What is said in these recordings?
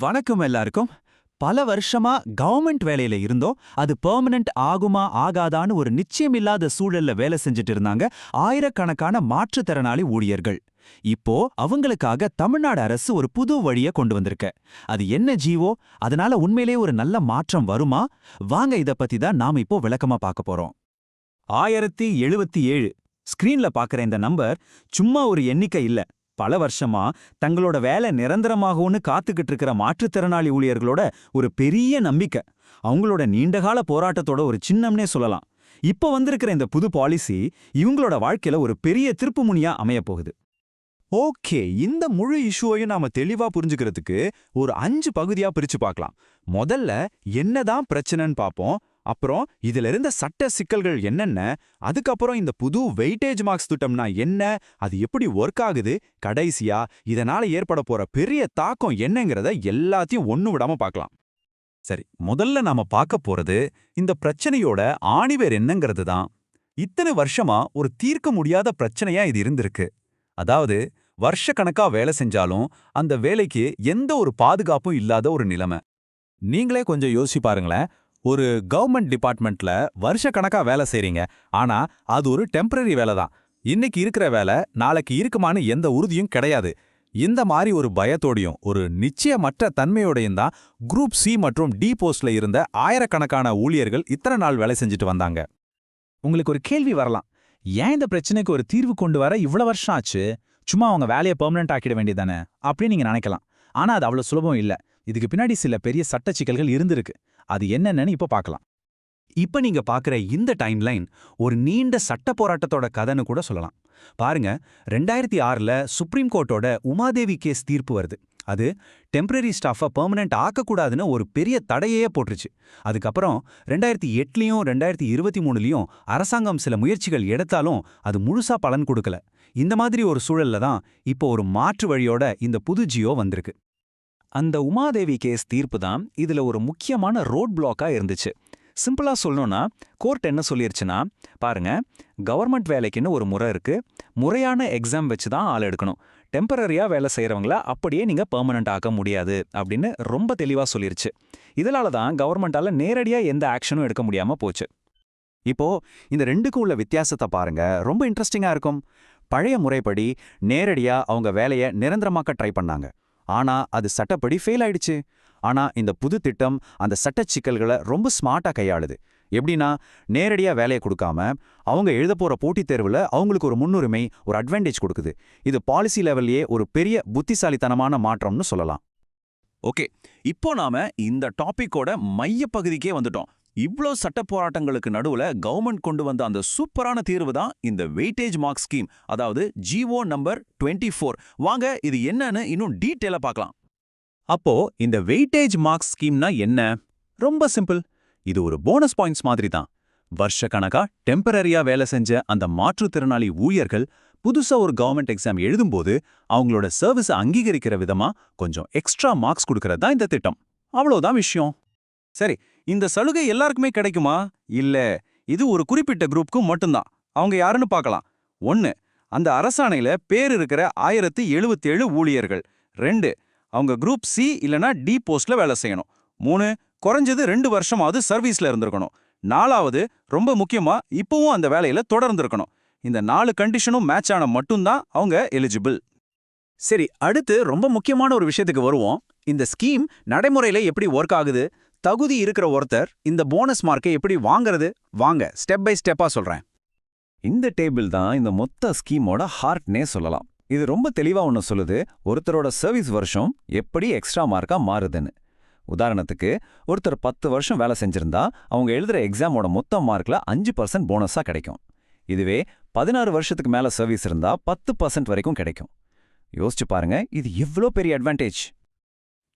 வணக்கம் எல்லாருக்கும். பல வருஷமா கவர்மெண்ட் வேலையில இருந்தோம் அது பெர்மனன்ட் ஆகுமா ஆகாதான்னு ஒரு நிச்சயம் இல்லாத சூழல்ல வேலை செஞ்சுட்டு இருந்தாங்க ஆயிரக்கணக்கான மாற்றுத்திறனாளி ஊழியர்கள். இப்போ அவங்களுக்காக தமிழ்நாடு அரசு ஒரு புது வழிய கொண்டு வந்திருக்க. அது என்ன ஜீவோ? அதனால உண்மையிலே ஒரு நல்ல மாற்றம் வருமா? வாங்க இத பத்தி தான் நாம இப்போ விளக்கமா பார்க்க போறோம். ஆயிரத்தி எழுபத்தி ஏழு. ஸ்கிரீன்ல பாக்குற இந்த நம்பர் சும்மா ஒரு எண்ணிக்கை இல்ல. பல வருஷமா தங்களோட வேலை நிரந்தரமாகும்னு காத்துக்கிட்டு இருக்கிற மாற்றுத்திறனாளி ஊழியர்களோட ஒரு பெரிய நம்பிக்கை. அவங்களோட நீண்டகால போராட்டத்தோட ஒரு சின்னம்னே சொல்லலாம். இப்போ வந்திருக்கிற இந்த புது பாலிசி இவங்களோட வாழ்க்கையில ஒரு பெரிய திருப்புமுனியா அமையப் போகுது ஓகே இந்த முழு இஷ்யூவையும் நாம தெளிவா புரிஞ்சுக்கிறதுக்கு ஒரு அஞ்சு பகுதியா பிரிச்சு பார்க்கலாம். முதல்ல என்னதான் பிரச்சனைன்னு பார்ப்போம். அப்புறம் இதுல இருந்த சட்ட சிக்கல்கள் என்னென்ன? அதுக்கப்புறம் இந்த புது வெயிட்டேஜ் மார்க்ஸ் திட்டம்னா என்ன? அது எப்படி ஒர்க் ஆகுது? கடைசியா இதனால ஏற்பட போற பெரிய தாக்கம் என்னங்கிறத எல்லாத்தையும் ஒண்ணு விடாம பார்க்கலாம். சரி முதல்ல நாம பார்க்க போறது இந்த பிரச்சனையோட ஆணிவேர் என்னங்கிறது தான். இத்தனை வருஷமா ஒரு தீர்க்க முடியாத பிரச்சனையா இது இருந்திருக்கு. அதாவது வருஷக்கணக்கா வேலை செஞ்சாலும் அந்த வேலைக்கு எந்த ஒரு பாதுகாப்பும் இல்லாத ஒரு நிலைமை. நீங்களே கொஞ்சம் யோசிச்சு பாருங்களேன். ஒரு கவர்மெண்ட் டிபார்ட்மெண்ட்ல வருஷக்கணக்கா வேலை செய்றீங்க. ஆனா அது ஒரு டெம்பரரி வேலை தான். இன்னைக்கு இருக்கிற வேலை நாளைக்கு இருக்குமான்னு எந்த உறுதியும் கிடையாது. இந்த மாதிரி ஒரு பயத்தோடையும் ஒரு நிச்சயமற்ற தன்மையோடையும் தான் குரூப் சி மற்றும் டி போஸ்ட்ல இருந்த ஆயிரக்கணக்கான ஊழியர்கள் இத்தனை நாள் வேலை செஞ்சுட்டு வந்தாங்க. உங்களுக்கு ஒரு கேள்வி வரலாம். ஏன் இந்த பிரச்சனைக்கு ஒரு தீர்வு கொண்டு வர இவ்வளவு வருஷம் ஆச்சு? சும்மா அவங்க வேலையை பெர்மனெண்ட் ஆக்கிட வேண்டியதானே அப்படின்னு நீங்க நினைக்கலாம். ஆனா அது அவ்வளவு சுலபம் இல்ல. இதுக்கு பின்னாடி சில பெரிய சட்ட சிக்கல்கள் இருந்திருக்கு. அது என்னென்னு இப்ப பார்க்கலாம். இப்ப நீங்க பாக்குற இந்த டைம்லைன் ஒரு நீண்ட சட்ட போராட்டத்தோட கதைன்னு கூட சொல்லலாம். பாருங்க ரெண்டாயிரத்தி ஆறுல சுப்ரீம் கோர்ட்டோட உமாதேவி கேஸ் தீர்ப்பு வருது. அது டெம்பரரி ஸ்டாஃபை பெர்மனெண்ட் ஆக்கக்கூடாதுன்னு ஒரு பெரிய தடையே போட்டுருச்சு. அதுக்கப்புறம் ரெண்டாயிரத்தி எட்லையும் ரெண்டாயிரத்தி இருபத்தி மூணுலையும் அரசாங்கம் சில முயற்சிகள் எடுத்தாலும் அது முழுசா பலன் கொடுக்கல. இந்த மாதிரி ஒரு சூழல்ல தான் இப்போ ஒரு மாற்று வழியோட இந்த புது ஜியோ வந்திருக்கு. அந்த உமாதேவி கேஸ் தீர்ப்பு தான் இதுல ஒரு முக்கியமான ரோட் பிளாக்கா இருந்துச்சு. சிம்பிளா சொல்லணும்னா கோர்ட் என்ன சொல்லிருச்சுன்னா பாருங்க கவர்மெண்ட் வேலைக்குன்னு ஒரு முறை இருக்கு முறையான எக்ஸாம் வச்சு தான் ஆள் எடுக்கணும். டெம்பரரியா வேலை செய்யறவங்கள அப்படியே நீங்க பெர்மனன்ட் ஆக்க முடியாது அப்படின்னு ரொம்ப தெளிவா சொல்லிருச்சு. இதனால தான் கவர்மெண்டால நேரடியா எந்த ஆக்ஷனும் எடுக்க முடியாம போச்சு. இப்போ இந்த ரெண்டுக்கும் உள்ள வித்தியாசத்தை பாருங்க ரொம்ப இன்ட்ரெஸ்டிங்கா இருக்கும். பழைய முறைப்படி நேரடியா அவங்க வேலையை நிரந்தரமாக்க ட்ரை பண்ணாங்க. ஆனா அது சட்டப்படி ஃபெயில் ஆயிடுச்சு. ஆனா இந்த புது திட்டம் அந்த சட்ட சிக்கல்களை ரொம்ப ஸ்மார்ட்டா கையாளுது. எப்படின்னா நேரடியா வேலையை கொடுக்காம அவங்க எழுத போகிற போட்டித் தேர்வுல அவங்களுக்கு ஒரு முன்னுரிமை ஒரு அட்வான்டேஜ் கொடுக்குது. இது பாலிசி லெவல்லையே ஒரு பெரிய புத்திசாலித்தனமான மாற்றம்னு சொல்லலாம். ஓகே இப்போ நாம இந்த டாபிக்கோட மையப்பகுதிக்கே வந்துட்டோம். இவ்ளோ சட்ட போராட்டங்களுக்கு நடுவுல கவர்மெண்ட் கொண்டு வந்த அந்த சூப்பரான தீர்வு தான் இந்த வெயிட்டேஜ் மார்க் ஸ்கீம் அதாவது ஜிஓ நம்பர் டுவெண்ட்டி ஃபோர் வாங்க இது என்னன்னு இன்னும் டீட்டெயிலா பார்க்கலாம். அப்போ இந்த வெயிட்டேஜ் மார்க்ஸ் ஸ்கீம்னா என்ன? ரொம்ப சிம்பிள் இது ஒரு போனஸ் பாயிண்ட்ஸ் மாதிரி தான். வருஷக்கணக்கா டெம்பரரியா வேலை செஞ்ச அந்த மாற்றுத்திறனாளி ஊழியர்கள் புதுசா ஒரு கவர்மெண்ட் எக்ஸாம் எழுதும்போது அவங்களோட சர்வீஸை அங்கீகரிக்கிற விதமா கொஞ்சம் எக்ஸ்ட்ரா மார்க்ஸ் கொடுக்கறது தான் இந்த திட்டம். அவ்வளோதான் விஷயம். சரி இந்த சலுகை எல்லாருக்குமே கிடைக்குமா? இல்ல. இது ஒரு குறிப்பிட்ட குரூப்க்கு மட்டும்தான். அவங்க யாருன்னு பார்க்கலாம். ஒன்னு அந்த அரசாணையில பேர் இருக்கிற ஆயிரத்தி எழுபத்தேழு ஊழியர்கள். ரெண்டு அவங்க குரூப் சி இல்லனா டி போஸ்ட்ல வேலை செய்யணும். மூணு குறைஞ்சது ரெண்டு வருஷமாவது சர்வீஸ்ல இருந்திருக்கணும். நாலாவது ரொம்ப முக்கியமா இப்பவும் அந்த வேலையில தொடர்ந்துருக்கணும். இந்த நாலு கண்டிஷனும் மேட்ச் ஆன மட்டும்தான் அவங்க எலிஜிபிள் சரி அடுத்து ரொம்ப முக்கியமான ஒரு விஷயத்துக்கு வருவோம். இந்த ஸ்கீம் நடைமுறையில எப்படி ஒர்க் ஆகுது? தகுதி இருக்கிற ஒருத்தர் இந்த போனஸ் மார்க்கை எப்படி வாங்கறது? வாங்க ஸ்டெப் பை ஸ்டெப்பா சொல்றேன். இந்த டேபிள் தான் இந்த மொத்த ஸ்கீமோட ஹார்ட்னே சொல்லலாம். இது ரொம்ப தெளிவா ஒன்று சொல்லுது ஒருத்தரோட சர்வீஸ் வருஷம் எப்படி எக்ஸ்ட்ரா மார்க்கா மாறுதுன்னு. உதாரணத்துக்கு ஒருத்தர் பத்து வருஷம் வேலை செஞ்சிருந்தா அவங்க எழுதுற எக்ஸாமோட மொத்த மார்க்ல அஞ்சு பர்சன்ட் போனஸா கிடைக்கும். இதுவே பதினாறு வருஷத்துக்கு மேல சர்வீஸ் இருந்தா பத்து பர்சன்ட் வரைக்கும் கிடைக்கும். யோசிச்சு பாருங்க இது எவ்வளோ பெரிய அட்வான்டேஜ்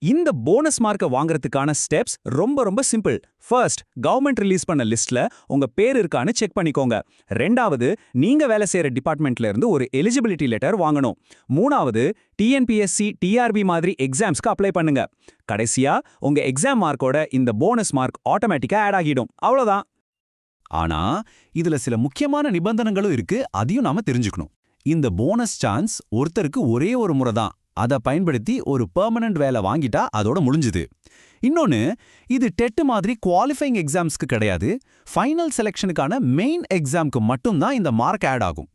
இந்த போனஸ் மார்க்கை வாங்குறதுக்கான ஸ்டெப்ஸ் ரொம்ப ரொம்ப சிம்பிள் ஃபர்ஸ்ட் கவர்மெண்ட் ரிலீஸ் பண்ண லிஸ்ட்ல உங்க பேர் இருக்கான்னு செக் பண்ணிக்கோங்க. ரெண்டாவது நீங்க வேலை செய்யற டிபார்ட்மெண்ட்ல இருந்து ஒரு எலிஜிபிலிட்டி லெட்டர் வாங்கணும். மூணாவது டிஎன்பிஎஸ்சி டிஆர்பி மாதிரி எக்ஸாம்ஸ்க்கு அப்ளை பண்ணுங்க. கடைசியா உங்க எக்ஸாம் மார்க்கோட இந்த போனஸ் மார்க் ஆட்டோமேட்டிக்கா ஆட் ஆகிடும். அவ்வளவுதான். ஆனா இதுல சில முக்கியமான நிபந்தனைகளும் இருக்கு. அதையும் நாம தெரிஞ்சுக்கணும். இந்த போனஸ் சான்ஸ் ஒருத்தருக்கு ஒரே ஒரு முறை தான். அதை பயன்படுத்தி ஒரு பெர்மனன்ட் வேலை வாங்கிட்டா அதோட முடிஞ்சுது. இன்னொன்னு இது டெட்டு மாதிரி குவாலிஃபைங் எக்ஸாம்ஸ்க்கு கிடையாது. ஃபைனல் செலெக்ஷனுக்கான மெயின் எக்ஸாம்க்கு மட்டும்தான் இந்த மார்க் ஆட் ஆகும்.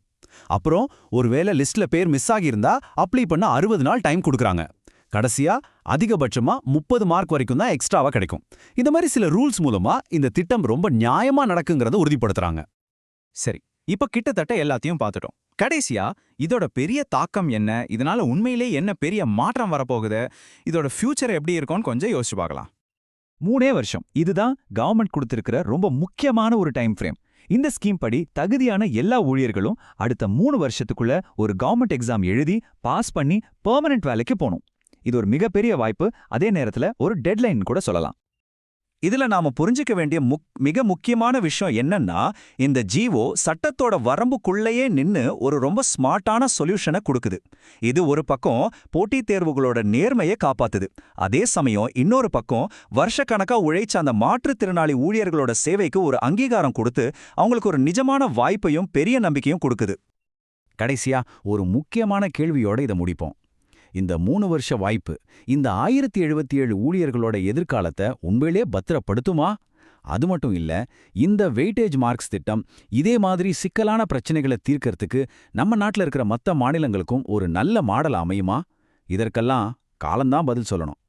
அப்புறம் ஒருவேளை லிஸ்ட்ல பேர் மிஸ் ஆகியிருந்தா அப்ளை பண்ண அறுபது நாள் டைம் கொடுக்குறாங்க. கடைசியா அதிகபட்சமா முப்பது மார்க் வரைக்கும் தான் எக்ஸ்ட்ராவா கிடைக்கும். இந்த மாதிரி சில ரூல்ஸ் மூலமா இந்த திட்டம் ரொம்ப நியாயமா நடக்குங்கிறத உறுதிப்படுத்துறாங்க. சரி இப்ப கிட்டத்தட்ட எல்லாத்தையும் பார்த்துட்டோம். கடைசியா இதோட பெரிய தாக்கம் என்ன? இதனால உண்மையிலே என்ன பெரிய மாற்றம் வரப்போகுது? இதோட ஃபியூச்சர் எப்படி இருக்கும்னு கொஞ்சம் யோசிச்சு பார்க்கலாம். மூணே வருஷம். இதுதான் கவர்மெண்ட் கொடுத்திருக்கிற ரொம்ப முக்கியமான ஒரு டைம் ஃப்ரேம் இந்த ஸ்கீம் படி தகுதியான எல்லா ஊழியர்களும் அடுத்த மூணு வருஷத்துக்குள்ள ஒரு கவர்மெண்ட் எக்ஸாம் எழுதி பாஸ் பண்ணி பெர்மனன்ட் வேலைக்கு போகணும். இது ஒரு மிகப்பெரிய வாய்ப்பு. அதே நேரத்துல ஒரு டெட்லைன் கூட சொல்லலாம். இதுல நாம புரிஞ்சுக்க வேண்டிய முக் மிக முக்கியமான விஷயம் என்னன்னா இந்த ஜீவோ சட்டத்தோட வரம்புக்குள்ளேயே நின்னு ஒரு ரொம்ப ஸ்மார்ட்டான சொல்யூஷனை கொடுக்குது. இது ஒரு பக்கம் போட்டித் தேர்வுகளோட நேர்மையை காப்பாத்துது. அதே சமயம் இன்னொரு பக்கம் வருஷக்கணக்கா உழைச்ச அந்த மாற்றுத்திறனாளி ஊழியர்களோட சேவைக்கு ஒரு அங்கீகாரம் கொடுத்து அவங்களுக்கு ஒரு நிஜமான வாய்ப்பையும் பெரிய நம்பிக்கையும் கொடுக்குது. கடைசியா ஒரு முக்கியமான கேள்வியோட இதை முடிப்போம். இந்த மூணு வருஷ வாய்ப்பு இந்த ஆயிரத்தி எழுபத்தி ஏழு ஊழியர்களோட எதிர்காலத்தை உண்மையிலே பத்திரப்படுத்துமா? அது மட்டும் இல்ல இந்த வெயிட்டேஜ் மார்க்ஸ் திட்டம் இதே மாதிரி சிக்கலான பிரச்சனைகளை தீர்க்கறதுக்கு நம்ம நாட்டில் இருக்கிற மற்ற மாநிலங்களுக்கும் ஒரு நல்ல மாடல் அமையுமா? இதற்கெல்லாம் காலம்தான் பதில் சொல்லணும்.